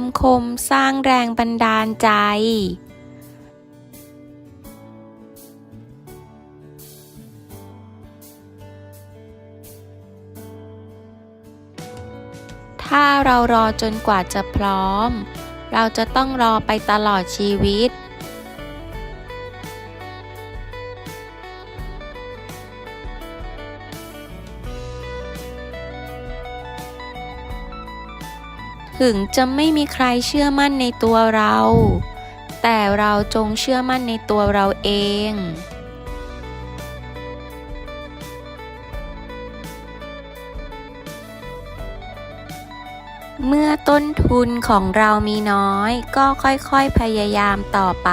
ำคมสร้างแรงบันดาลใจ ถ้าเรารอจนกว่าจะพร้อม เราจะต้องรอไปตลอดชีวิต ถึงจะไม่มีใครเชื่อมั่นในตัวเรา แต่เราจงเชื่อมั่นในตัวเราเอง เมื่อต้นทุนของเรามีน้อย ก็ค่อยๆพยายามต่อไป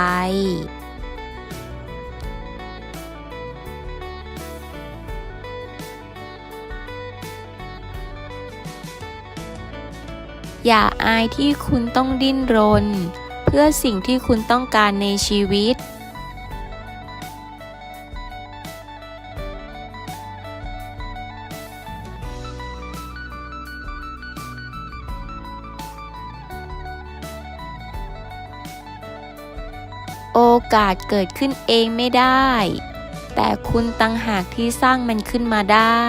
อย่าอายที่คุณต้องดิ้นรน เพื่อสิ่งที่คุณต้องการในชีวิต โอกาสเกิดขึ้นเองไม่ได้ แต่คุณตั้งหากที่สร้างมันขึ้นมาได้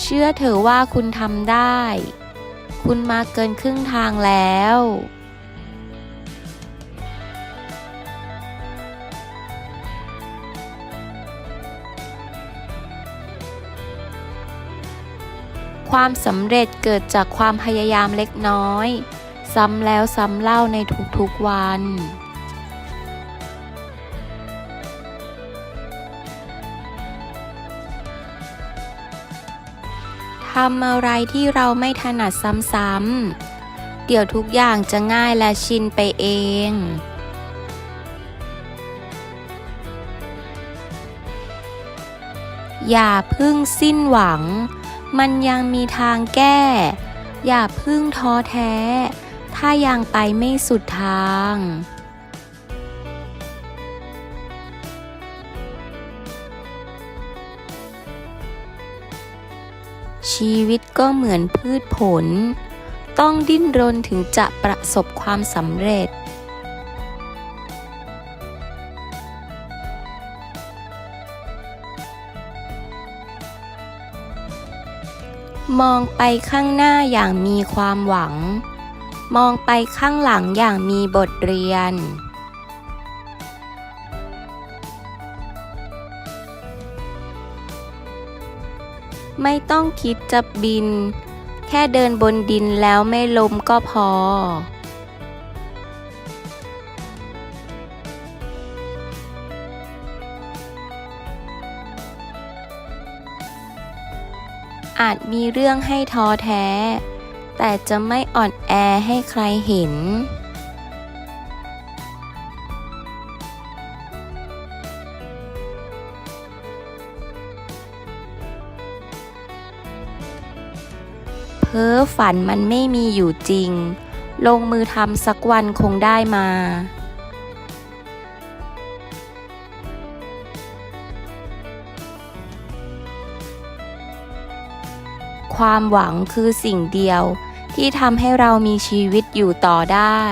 เชื่อเถอะว่าคุณทำได้ คุณมาเกินครึ่งทางแล้ว ความสำเร็จเกิดจากความพยายามเล็กน้อย ซ้ำแล้วซ้ำเล่าในทุกๆวันำอะไรที่เราไม่ถนัดซ้ำๆ เดี๋ยวทุกอย่างจะง่ายและชินไปเองอย่าพึ่งสิ้นหวัง มันยังมีทางแก้ อย่าพึ่งท้อแท้ ถ้ายังไปไม่สุดทาง ชีวิตก็เหมือนพืชผล ต้องดิ้นรนถึงจะประสบความสำเร็จ มองไปข้างหน้าอย่างมีความหวัง มองไปข้างหลังอย่างมีบทเรียน ไม่ต้องคิดจะบิน แค่เดินบนดินแล้วไม่ลมก็พอ อาจมีเรื่องให้ท้อแท้ แต่จะไม่อ่อนแอให้ใครเห็น เพ้อฝันมันไม่มีอยู่จริง ลงมือทำสักวันคงได้มา ความหวังคือสิ่งเดียวที่ทำให้เรามีชีวิตอยู่ต่อได้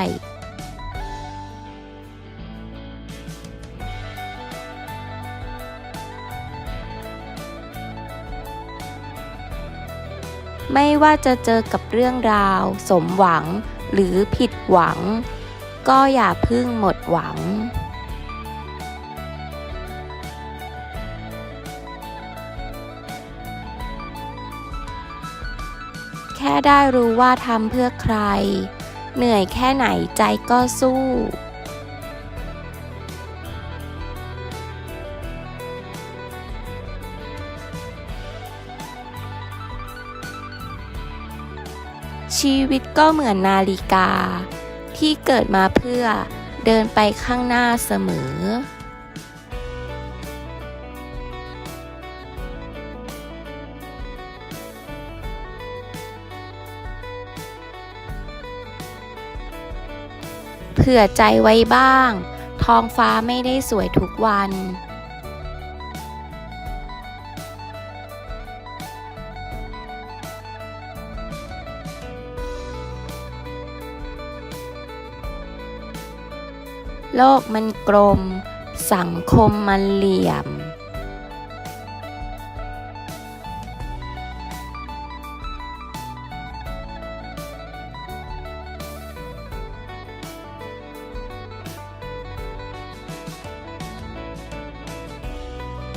ไม่ว่าจะเจอกับเรื่องราว สมหวังหรือผิดหวัง ก็อย่าพึ่งหมดหวัง แค่ได้รู้ว่าทำเพื่อใคร เหนื่อยแค่ไหนใจก็สู้ ชีวิตก็เหมือนนาฬิกา ที่เกิดมาเพื่อเดินไปข้างหน้าเสมอ เผื่อใจไว้บ้าง ท้องฟ้าไม่ได้สวยทุกวัน โลกมันกลม สังคมมันเหลี่ยม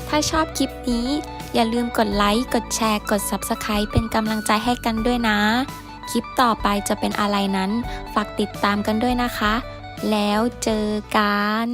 ถ้าชอบคลิปนี้ อย่าลืมกดไลค์ กดแชร์ กด Subscribe เป็นกำลังใจให้กันด้วยนะ คลิปต่อไปจะเป็นอะไรนั้น ฝากติดตามกันด้วยนะคะ แล้วเจอกัน